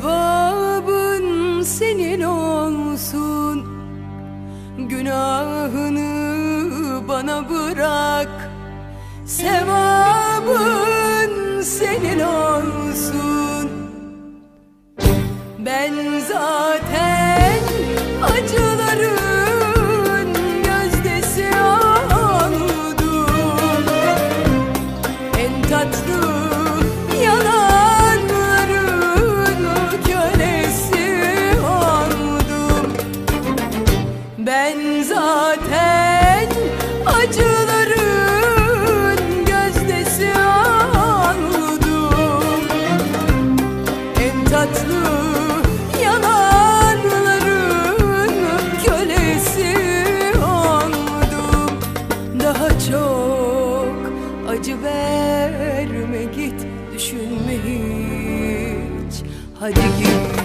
Sevabın senin olsun. Günahını bana bırak. Sevabın senin olsun. Ben zaten En tatlı Hadi git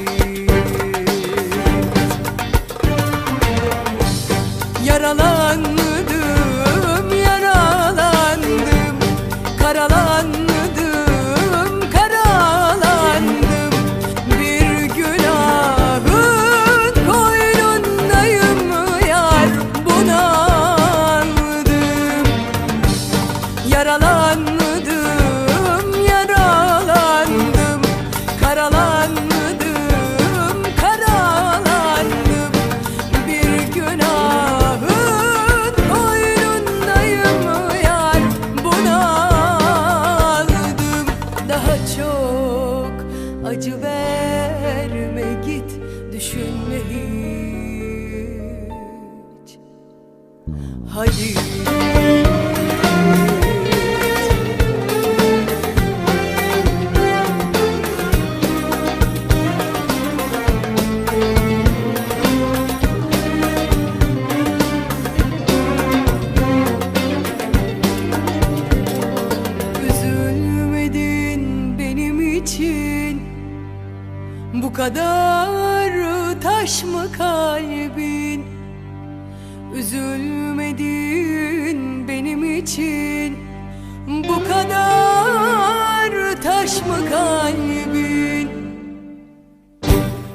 Hadi. İçin. Bu kadar taş mı kalbin Üzülmedin benim için. Bu kadar taş mı kalbin?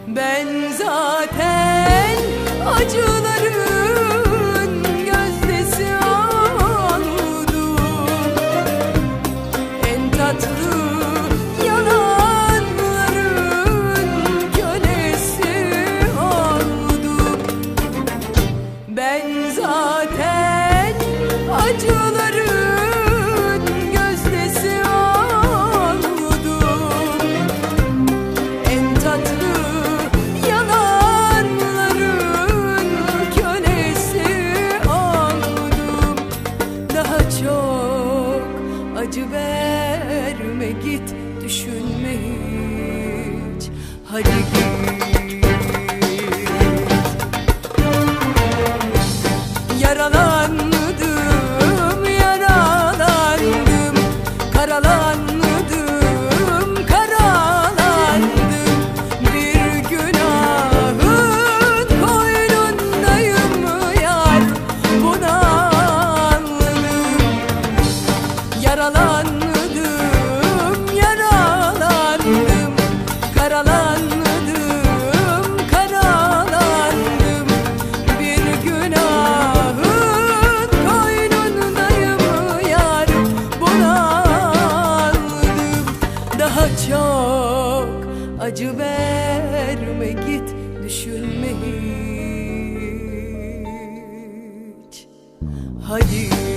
Ben zaten acıların acı verme git düşünme hiç. Hadi git acı verme git Düşünme hiç. Hadi